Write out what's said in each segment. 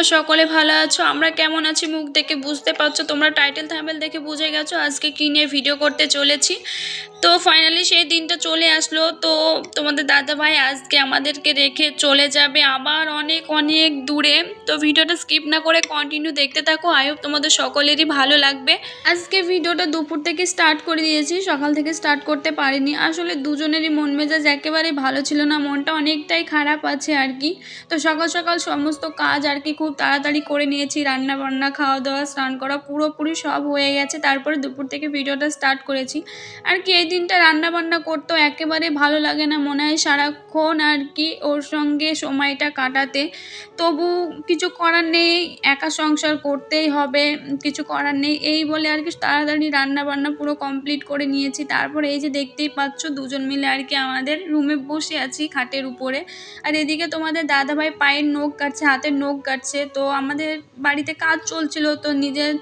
তোমরা সকলে ভালো আছো? আমরা কেমন আছি? মুখ দেখে বুঝতে পারছ? তোমরা টাইটেল থামেল দেখে বুঝে গেছো? আজকে কী নিয়ে ভিডিও করতে চলেছি? তো ফাইনালি সেই দিনটা চলে আসলো। তো তোমাদের দাদা ভাই আজকে আমাদেরকে রেখে চলে যাবে আবার অনেক অনেক দূরে। তো ভিডিওটা স্কিপ না করে কন্টিনিউ দেখতে থাকো। আই তোমাদের সকলেরই ভালো লাগবে। আজকে ভিডিওটা দুপুর থেকে স্টার্ট করে দিয়েছি। সকাল থেকে স্টার্ট করতে পারিনি। আসলে দুজনেরই মন মেজাজ একেবারেই ভালো ছিল না। মনটা অনেকটাই খারাপ আছে আর কি। তো সকাল সকাল সমস্ত কাজ আর কি খুব তাড়াতাড়ি করে নিয়েছি। রান্না বান্না খাওয়া দাওয়া স্নান করা পুরোপুরি সব হয়ে গেছে। তারপরে দুপুর থেকে ভিডিওটা স্টার্ট করেছি। আর কি, এই দিনটা রান্না বান্না করতেও একেবারে ভালো লাগে না। মনে হয় সারাক্ষণ আর কি ওর সঙ্গে সময়টা কাটাতে। তবু কিছু করার নেই, একা সংসার করতেই হবে, কিছু করার নেই। এই বলে আর কি তাড়াতাড়ি রান্না বান্না পুরো কমপ্লিট করে নিয়েছি। তারপরে এই যে দেখতেই পাচ্ছ দুজন মিলে আর কি আমাদের রুমে বসে আছি খাটের উপরে। আর এদিকে তোমাদের দাদাভাই পায়ের নখ কাটছে, হাতের নখ কাটছে। তো আমাদের বাড়িতে কাজ চলছিল, তো নিজের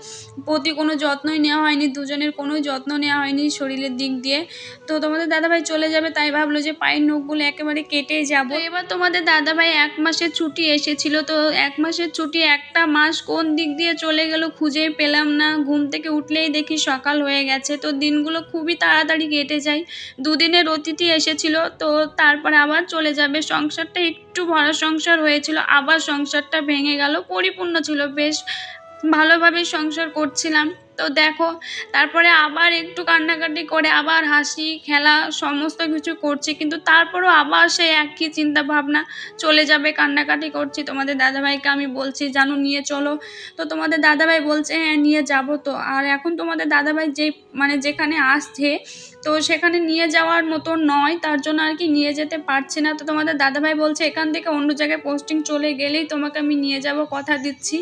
প্রতি কোনো যত্নই নেওয়া হয়নি, দুজনের কোনো যত্ন নেওয়া হয়নি শরীরের দিক দিয়ে। তো তোমাদের দাদাভাই চলে যাবে, তাই ভাবলো যে পায়ের নখগুলো একেবারে কেটে যাব। এবার তোমাদের দাদাভাই এক মাসের ছুটি এসেছিল, তো এক মাসের ছুটি একটা মাস কোন দিক দিয়ে চলে গেল খুঁজেই পেলাম না। ঘুম থেকে উঠলেই দেখি সকাল হয়ে গেছে, তো দিনগুলো খুবই তাড়াতাড়ি কেটে যায়। দুদিনের অতিথি এসেছিল, তো তারপরে আবার চলে যাবে। সংসারটা একটু ভরা সংসার হয়েছিল, আবার সংসারটা ভেঙে গেল, পরিপূর্ণ ছিল। বেশ ভালোভাবে সংসার করছিলাম। তো দেখো, তারপরে আবার একটু কান্নাকাটি করে আবার হাসি, খেলা সমস্ত কিছু করছি, কিন্তু তারপরেও আবার সে একই চিন্তা ভাবনা চলে যাবে, কান্নাকাটি করছি। তোমাদের দাদাভাইকে আমি বলছি, জানো, নিয়ে চলো। তো তোমাদের দাদাভাই বলছে হ্যাঁ নিয়ে যাব তো। আর এখন তোমাদের দাদাভাই যেই মানে যেখানে আসছে তো সেখানে নিয়ে যাওয়ার মতো নয়, তার জন্য আর কি নিয়ে যেতে পারছি না। তো তোমাদের দাদাভাই বলছে, এখান থেকে অন্য জায়গায় পোস্টিং চলে গেলেই তোমাকে আমি নিয়ে যাব, কথা দিচ্ছি।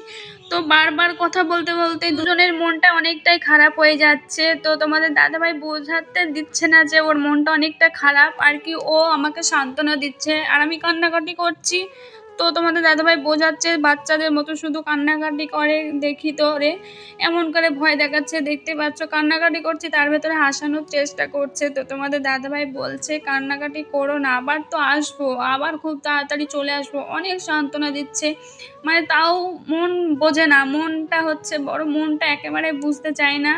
তো বারবার কথা বলতে বলতে দুজনের মনটা অনেকটাই খারাপ হয়ে যাচ্ছে। তো তোমাদের দাদাভাই বোঝাতে দিচ্ছে না যে ওর মনটা অনেকটা খারাপ। আর কি ও আমাকে সান্ত্বনা দিচ্ছে। আর আমি কান্নাকাটি করছি। তো তোমাদের দাদাভাই বোঝাচ্ছে, বাচ্চাদের মতো শুধু কান্নাকাটি করে, দেখি তো রে। এমন করে ভয় দেখাচ্ছে, দেখতে পাচ্ছ কান্নাকাটি করছি, তার ভেতরে হাসানোর চেষ্টা করছে। তো তোমাদের দাদাভাই বলছে, কান্নাকাটি করো না, আবার তো আসব, আবার খুব তাড়াতাড়ি চলে আসব। অনেক সান্ত্বনা দিচ্ছে। মানে তাও মন বোঝে না, মনটা হচ্ছে বড়, মনটা একেবারে বুঝতে চায় না।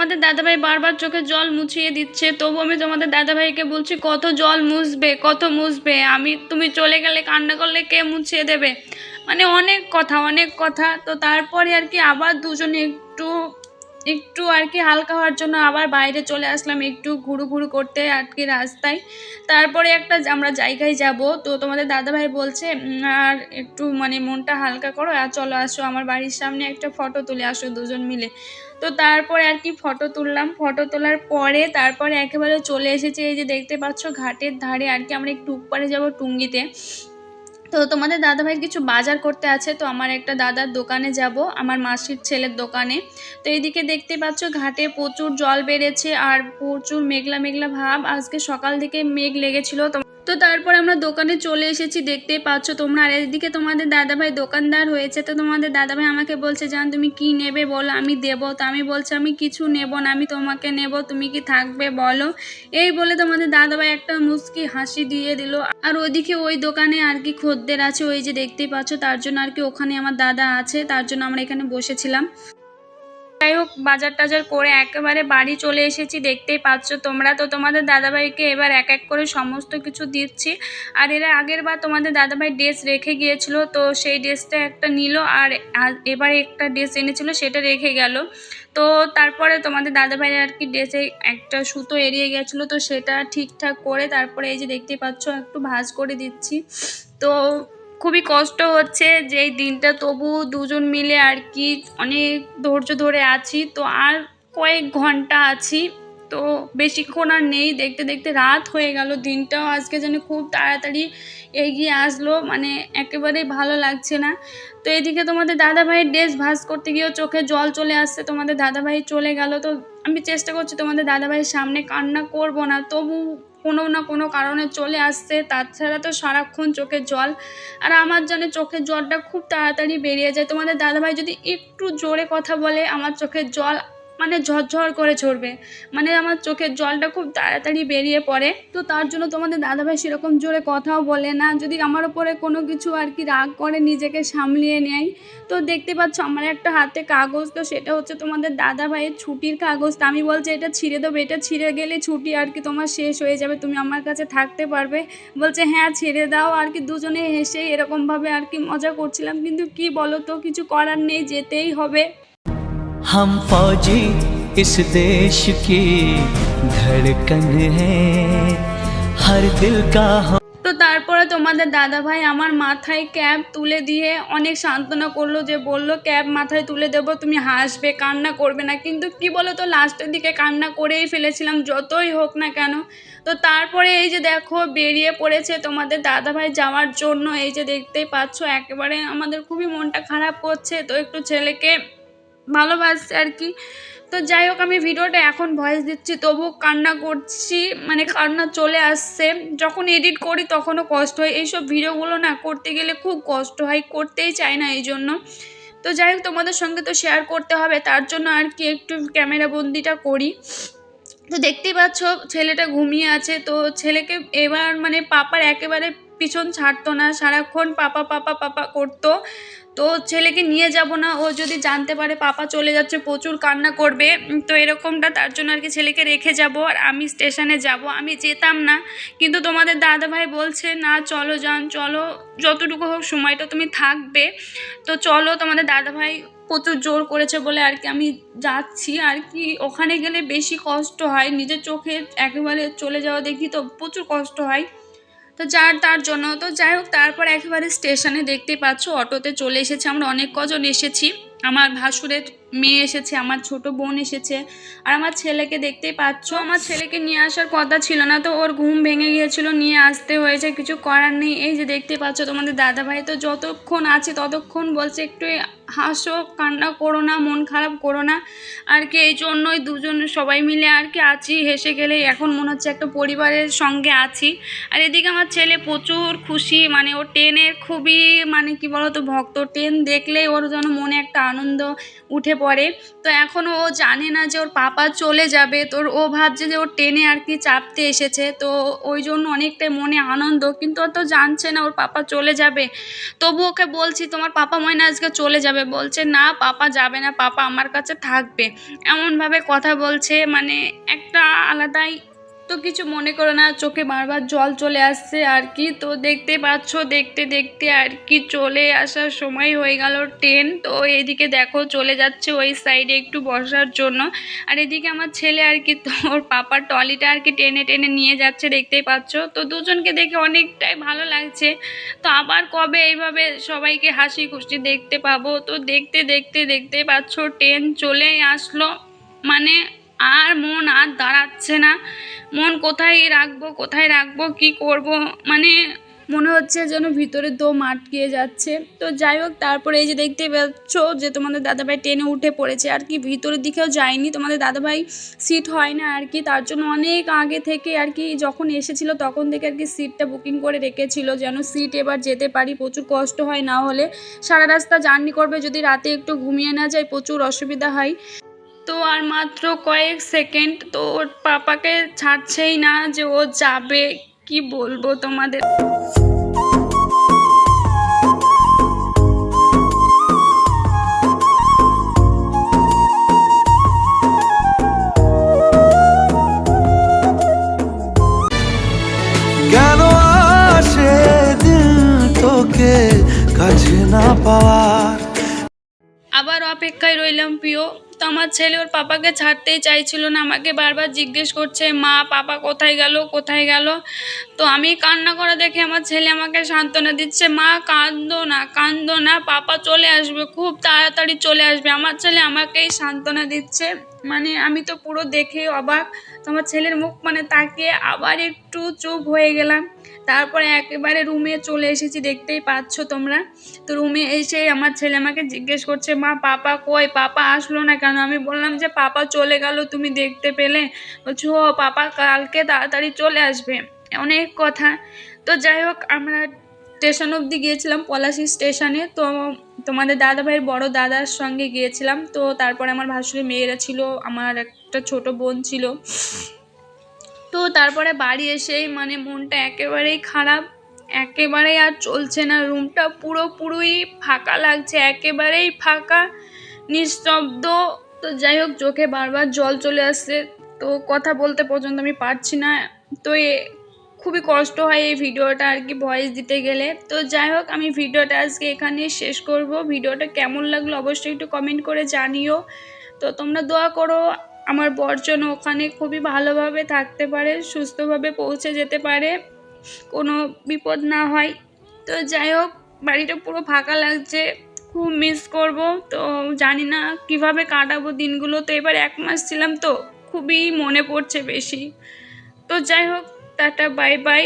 তোমাদের দাদাভাই বারবার চোখে জল মুছিয়ে দিচ্ছে, তবু আমি তোমাদের দাদাভাইকে বলছি, কত জল মুছবে, কত মুছবে? আমি, তুমি চলে গেলে কান্না করলে কে মুছিয়ে দেবে? মানে অনেক কথা অনেক কথা। তো তারপরে আর কি আবার দুজনে একটু একটু আর কি হালকা হওয়ার জন্য আবার বাইরে চলে আসলাম, একটু ঘুরু ঘুরু করতে আর কি রাস্তায়। তারপরে একটা আমরা জায়গায় যাব, তো তোমাদের দাদাভাই বলছে আর একটু মানে মনটা হালকা করো, আর চলো আসো আমার বাড়ির সামনে একটা ফটো তুলে আসো দুজন মিলে। তো তারপরে আর কি ফটো তুললাম। ফটো তোলার পরে তারপরে একেবারে চলে এসেছে, এই যে দেখতে পাচ্ছ ঘাটের ধারে, আর কি আমরা একটু উপরে যাব টুঙ্গিতে। তো তোমাদের দাদাভাইয়ের কিছু বাজার করতে আছে, তো আমার একটা দাদার দোকানে যাব, আমার মাসির ছেলের দোকানে। তো এইদিকে দেখতে পাচ্ছ ঘাটে প্রচুর জল বেড়েছে আর প্রচুর মেঘলা মেঘলা ভাব। আজকে সকাল থেকে মেঘ লেগেছিল, তো তো তারপর আমরা দোকানে চলে এসেছি, দেখতেই পাচ্ছ তোমরা। আর এদিকে তোমাদের দাদাভাই দোকানদার হয়েছে, তো তোমাদের দাদাভাই আমাকে বলছে, জান, তুমি কি নেবে বলো, আমি দেবো। তো আমি বলছি, আমি কিছু নেব না, আমি তোমাকে নেব, তুমি কি থাকবে বলো? এই বলে তোমাদের দাদাভাই একটা মুচকি হাসি দিয়ে দিল। আর ওইদিকে ওই দোকানে আর কি খদ্দের আছে, ওই যে দেখতেই পাচ্ছ, তার জন্য আর কি ওখানে আমার দাদা আছে, তার জন্য আমরা এখানে বসেছিলাম। যাই হোক, বাজার টাজার করে একেবারে বাড়ি চলে এসেছি, দেখতেই পাচ্ছ তোমরা। তো তোমাদের দাদাভাইকে এবার এক এক করে সমস্ত কিছু দিচ্ছি। আর এরা আগের বার তোমাদের দাদাভাই ড্রেস রেখে গিয়েছিল, তো সেই ড্রেসটা একটা নিল আর এবারে একটা ড্রেস এনেছিল, সেটা রেখে গেল। তো তারপরে তোমাদের দাদাভাই আর কি ড্রেসে একটা সুতো এড়িয়ে গেছিল, তো সেটা ঠিকঠাক করে তারপরে এই যে দেখতে পাচ্ছ, একটু ভাজ করে দিচ্ছি। তো খুবই কষ্ট হচ্ছে যে এই দিনটা তবু দুজন মিলে আর কি অনেক ধৈর্য ধরে আছি। তো আর কয়েক ঘণ্টা আছি। তো বেশিক্ষণ আর নেই। দেখতে দেখতে রাত হয়ে গেল দিনটাও। আজকে যেন খুব তাড়াতাড়ি এগিয়ে আসলো। মানে একেবারেই ভালো লাগছে না। তো এদিকে তোমাদের দাদাভাইয়ের ড্রেস ভাঁজ করতে গিয়েও চোখে জল চলে আসছে। তোমাদের দাদাভাই চলে গেল। তো আমি চেষ্টা করছি তোমাদের দাদাভাইয়ের সামনে কান্না করব না। তবু কোনো না কোনো কারণে চলে আসছে। তাছাড়া তো সারাক্ষণ চোখে জল। আর আমার জন্য চোখের জলটা খুব তাড়াতাড়ি বেরিয়ে যায়। তোমাদের দাদাভাই যদি একটু জোরে কথা বলে আমার চোখের জল মানে ঝরঝর করে ঝরবে। মানে আমার চোখের জলটা খুব তাড়াতাড়ি বেরিয়ে পড়ে। তো তার জন্য তোমাদের দাদাভাই সেরকম জোরে কথাও বলে না। যদি আমার ওপরে কোনো কিছু আর কি রাগ করে নিজেকে সামলিয়ে নেয়, তো দেখতে পাচ্ছ আমার একটা হাতে কাগজ। তো সেটা হচ্ছে তোমাদের দাদাভাইয়ের ছুটির কাগজ। তো আমি বলছি, এটা ছিঁড়ে দেবো। এটা ছিঁড়ে গেলে ছুটি আর কি তোমার শেষ হয়ে যাবে। তুমি আমার কাছে থাকতে পারবে। বলছে হ্যাঁ ছেড়ে দাও। আর কি দুজনে হেসে এরকমভাবে আর কি মজা করছিলাম। কিন্তু কি বলো তো, কিছু করার নেই, যেতেই হবে। हम फौजी इस देश की धड़कन है हर दिल का हम তো তারপরে তোমাদের দাদা ভাই আমার মাথায় ক্যাপ তুলে দিয়ে অনেক সান্ত্বনা করলো যে বললো ক্যাপ মাথায় তুলে দেবো তুমি হাসবে কান্না করবে না কিন্তু কি বলো তো লাস্টের দিকে কান্না করেই ফেলেছিলাম যতই হোক না কেন তো তারপরে এই যে দেখো বেরিয়ে পড়েছে তোমাদের দাদা ভাই যাওয়ার জন্য এই যে দেখতেই পাচ্ছ একেবারে আমাদের খুবই মনটা খারাপ করছে তো একটু ছেলেকে ভালোবাসছে আর কি। তো যাই হোক, আমি ভিডিওটা এখন ভয়েস দিচ্ছি তবু কান্না করছি মানে কান্না চলে আসছে। যখন এডিট করি তখনও কষ্ট হয়। এইসব ভিডিওগুলো না করতে গেলে খুব কষ্ট হয়, করতেই চাই না এই জন্য। তো যাই হোক, তোমাদের সঙ্গে তো শেয়ার করতে হবে, তার জন্য আর কি একটু ক্যামেরা বন্দিটা করি। তো দেখতেই পাচ্ছ, ছেলেটা ঘুমিয়ে আছে, তো ছেলেকে এবার মানে পাপার একেবারে পিছন ছাড়তো না, সারাক্ষণ পাপা পাপা পাপা করতো। তো ছেলেকে নিয়ে যাব না, ও যদি জানতে পারে পাপা চলে যাচ্ছে, প্রচুর কান্না করবে তো এরকমটা তার জন্য আর কি ছেলেকে রেখে যাব আর আমি স্টেশনে যাব। আমি যেতাম না, কিন্তু তোমাদের দাদা ভাই বলছে, না, চলো যান চলো, যতটুকু হোক সময়টা তুমি থাকবে। তো চলো, তোমাদের দাদা ভাই প্রচুর জোর করেছে বলে আর কি আমি যাচ্ছি। আর কি ওখানে গেলে বেশি কষ্ট হয়, নিজের চোখে একেবারে চলে যাওয়া দেখি তো প্রচুর কষ্ট হয়। তো যার তার জন্য। তো যাই হোক, তারপর একেবারে স্টেশনে দেখতে পাচ্ছ, অটোতে চলে এসেছে আমরা। অনেক কজন এসেছি। আমার ভাসুরের মেয়ে এসেছে, আমার ছোট বোন এসেছে। আর আমার ছেলেকে দেখতেই পাচ্ছ, আমার ছেলেকে নিয়ে আসার কথা ছিল না, তো ওর ঘুম ভেঙে গিয়েছিল, নিয়ে আসতে হয়েছে, কিছু করার নেই। এই যে দেখতে পাচ্ছ, তোমাদের দাদাভাই তো যতক্ষণ আছে ততক্ষণ বলছে, একটু হাসো, কান্না করো না, মন খারাপ করো না। আর কি, এই জন্যই দুজন সবাই মিলে আর কি আছি, হেসে গেলে এখন মনে হচ্ছে একটা পরিবারের সঙ্গে আছি। আর এদিকে আমার ছেলে প্রচুর খুশি মানে ও ট্রেনের খুবই মানে কি বলতো, ভক্ত। ট্রেন দেখলেই ওর যেন মনে একটা আনন্দ উঠে পড়ে। তো এখনও ও জানে না যে ওর পাপা চলে যাবে। তোর ও ভাবছে যে ওর টেনে আর কি চাপতে এসেছে। তো ওই জন্য অনেকটাই মনে আনন্দ, কিন্তু ও তো জানছে না ওর পাপা চলে যাবে। তবু ওকে বলছি, তোমার পাপা মনে আজকে চলে যাবে। বলছে, না, পাপা যাবে না, পাপা আমার কাছে থাকবে। এমনভাবে কথা বলছে। মানে একটা আলাদাই তো কিছু মনে করো না, চোখে বারবার জল চলে আসছে আর কি। তো দেখতে পাচ্ছ, দেখতে দেখতে আর কি চলে আসার সময় হয়ে গেল ট্রেন তো এদিকে দেখো, চলে যাচ্ছে ওই সাইডে একটু বসার জন্য। আর এদিকে আমার ছেলে আর কি তোর পাপার ট্রলিটা আর কি টেনে টেনে নিয়ে যাচ্ছে, দেখতেই পাচ্ছ। তো দুজনকে দেখে অনেকটাই ভালো লাগছে। তো আবার কবে এইভাবে সবাইকে হাসি খুশি দেখতে পাবো? তো দেখতে দেখতে দেখতে পাচ্ছ ট্রেন চলেই আসলো। মানে আর মন আর দাঁড়াচ্ছে না। মন কোথায় রাখব কোথায় রাখব, কি করব? মানে মনে হচ্ছে যেন ভিতরে দম আটকিয়ে যাচ্ছে। তো যাই হোক, তারপরে এই যে দেখতে পাচ্ছ যে তোমাদের দাদাভাই ট্রেনে উঠে পড়েছে। আর কি ভিতরের দিকেও যায়নি। তোমাদের দাদাভাই সিট হয় না আর কি। তার জন্য অনেক আগে থেকে আর কি যখন এসেছিল তখন থেকে আর কি সিটটা বুকিং করে রেখেছিল যেন সিট এবার যেতে পারি। প্রচুর কষ্ট হয় না হলে। সারা রাস্তা জার্নি করবে যদি রাতে একটু ঘুমিয়ে না যায় প্রচুর অসুবিধা হয়। তো আর মাত্র কয়েক সেকেন্ড তো ওর পাপাকে ছাড়ছেই না যে ও যাবে কি বলব তোমাদের? কেন আসে দিল তোকে কাছে না পাওয়ার? আবার অপেক্ষায় রইলাম প্রিয়। আমার ছেলে ওর পাপাকে ছাড়তেই চাইছিল না, আমাকে বারবার জিজ্ঞেস করছে, মা, পাপা কোথায় গেল কোথায় গেল? তো আমি কান্না করা দেখে আমার ছেলে আমাকে সান্ত্বনা দিচ্ছে, মা কান্দো না কান্দো না, পাপা চলে আসবে, খুব তাড়াতাড়ি চলে আসবে। আমার ছেলে আমাকেই সান্ত্বনা দিচ্ছে। মানে আমি তো পুরো দেখে অবাক। তো আমার ছেলের মুখ মানে তাকিয়ে আবার একটু চুপ হয়ে গেলাম। তারপরে একেবারে রুমে চলে এসেছি, দেখতেই পাচ্ছ তোমরা। তো রুমে এসে আমার ছেলে আমাকে জিজ্ঞেস করছে, মা, পাপা কই? পাপা আসলো না কেন? আমি বললাম যে, পাপা চলে গেল, তুমি দেখতে পেলে? বলছো পাপা কালকে তাড়াতাড়ি চলে আসবে। অনেক কথা। তো যাই হোক, আমরা স্টেশন অবধি গিয়েছিলাম, পলাশি স্টেশনে। তো তোমাদের দাদা ভাইয়ের বড় দাদার সঙ্গে গিয়েছিলাম। তো তারপরে আমার ভাসুরের মেয়েরা ছিল, আমার একটা ছোট বোন ছিল। তো তারপরে বাড়ি এসেই মানে মনটা একেবারেই খারাপ, একেবারেই আর চলছে না। রুমটা পুরোপুরি ফাঁকা লাগছে, একেবারেই ফাঁকা, নিস্তব্ধ। তো যাই হোক, চোখে বারবার জল চলে আসছে। তো কথা বলতে পর্যন্ত আমি পারছি না। তো খুবই কষ্ট হয় এই ভিডিওটা আর কি ভয়েস দিতে গেলে। তো যাই হোক, আমি ভিডিওটা আজকে এখানে শেষ করব। ভিডিওটা কেমন লাগল অবশ্যই একটু কমেন্ট করে জানিও। তো তোমরা দোয়া করো, আমার বর্জন ওখানে খুবই ভালোভাবে থাকতে পারে, সুস্থভাবে পৌঁছে যেতে পারে, কোনো বিপদ না হয়। তো যাই হোক, বাড়িটা পুরো ফাঁকা লাগছে, খুব মিস করব। তো জানি না কীভাবে কাটাবো দিনগুলো। তো এবার এক মাস ছিলাম তো, খুবই মনে পড়ছে বেশি। তো যাই হোক টাটা বাই বাই